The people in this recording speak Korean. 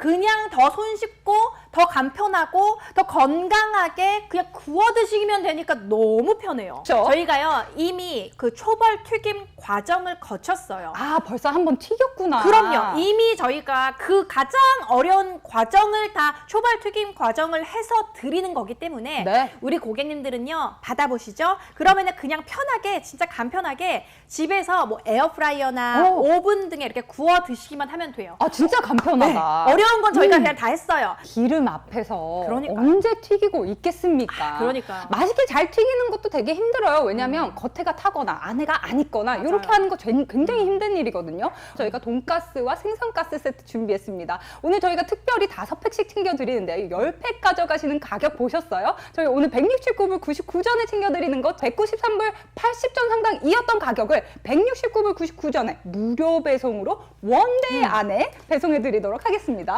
그냥 더 손쉽고 더 간편하고 더 건강하게 그냥 구워 드시면 되니까 너무 편해요. 그쵸? 저희가요 이미 그 초벌 튀김 과정을 거쳤어요. 아, 벌써 한 번 튀겼구나. 그럼요. 이미 저희가 그 가장 어려운 과정을 다 초벌 튀김 과정을 해서 드리는 거기 때문에 네. 우리 고객님들은요 받아보시죠. 그러면은 그냥 편하게 진짜 간편하게 집에서 뭐 에어프라이어나 오. 오븐 등에 이렇게 구워 드시기만 하면 돼요. 아, 진짜 간편하다. 네. 어려운 건 저희가 음. 그냥 다 했어요. 기름 앞에서 그러니까요. 언제 튀기고 있겠습니까? 그러니까요. 맛있게 잘 튀기는 것도 되게 힘들어요. 왜냐하면 겉에가 타거나 안에가 안 익거나 맞아요. 이렇게 하는 거 전- 굉장히 힘든 일이거든요. 저희가 돈가스와 생선가스 세트 준비했습니다. 오늘 저희가 특별히 다섯 팩씩 챙겨드리는데 열팩 가져가시는 가격 보셨어요? 저희 오늘 169불 99전에 챙겨드리는 것 193불 80전 상당이었던 가격을 169불 99전에 무료 배송으로 원데이 안에 배송해드리도록 하겠습니다.